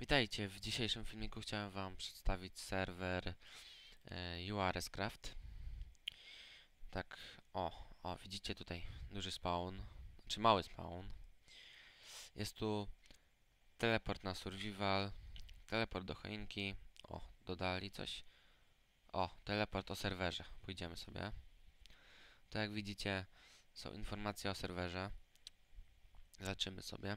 Witajcie, w dzisiejszym filmiku chciałem wam przedstawić serwer e, URScraft. Tak, o, o, widzicie tutaj duży spawn, znaczy mały spawn. Jest tu teleport na survival, teleport do choinki, o, dodali coś. O, teleport o serwerze, pójdziemy sobie. To jak widzicie są informacje o serwerze. Zobaczymy sobie.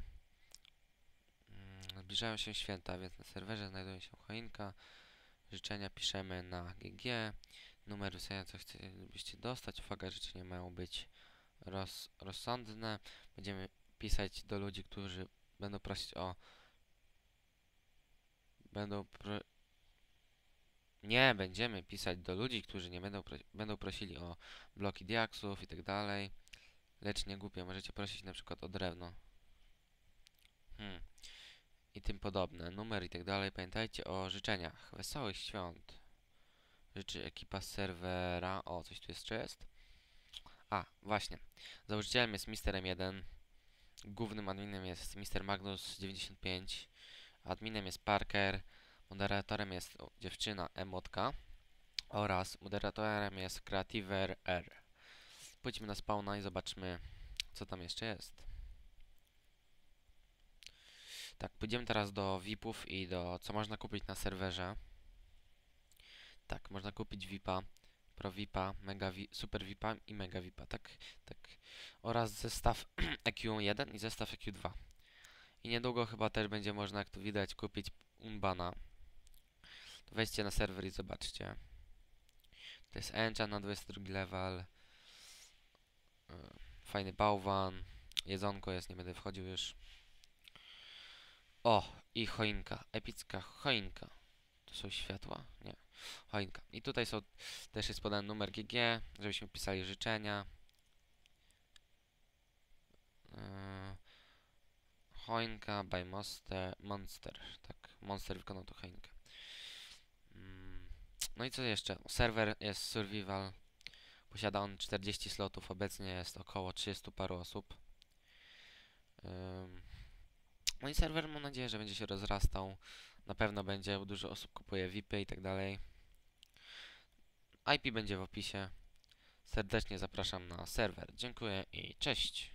Zbliżają się święta, więc na serwerze znajduje się choinka. Życzenia piszemy na GG. Numer wysłania, co chcielibyście dostać. Uwaga, życzenia mają być roz, rozsądne. Będziemy pisać do ludzi, którzy będą prosić o... Będą. Nie, będziemy pisać do ludzi, którzy nie będą, pro... będą prosili o bloki diaksów i tak dalej. Lecz nie głupie, możecie prosić na przykład o drewno. Hmm i tym podobne, numer i tak dalej. Pamiętajcie o życzeniach. Wesołych świąt. Życzy ekipa serwera. O, coś tu jeszcze jest? A, właśnie. Założycielem jest Mr. M1. Głównym adminem jest Mr. Magnus95. Adminem jest Parker. Moderatorem jest dziewczyna Emotka. Oraz moderatorem jest Creativer R. Pójdźmy na spawna i zobaczmy, co tam jeszcze jest. Tak, pójdziemy teraz do VIPów i do co można kupić na serwerze. Tak, można kupić VIPa, Pro VIPa, Mega Vi Super VIPa i Mega VIPa, tak, tak. Oraz zestaw EQ1 i zestaw EQ2. I niedługo chyba też będzie można, jak tu widać, kupić Unbana. Wejdźcie na serwer i zobaczcie. To jest enchant na 22 level. Yy, Fajny bałwan. Jedzonko jest, nie będę wchodził już. O, i choinka. Epicka choinka. Tu są światła? Nie. Choinka. I tutaj są, też jest podany numer GG, żebyśmy pisali życzenia. Yy, choinka by Monster, Monster. Tak, Monster wykonał tą choinkę. Mm, no i co jeszcze? Serwer jest survival. Posiada on 40 slotów, obecnie jest około 30 paru osób. Yy, i serwer mam nadzieję, że będzie się rozrastał. Na pewno będzie, bo dużo osób kupuje VIPy i tak dalej. IP będzie w opisie. Serdecznie zapraszam na serwer. Dziękuję i cześć.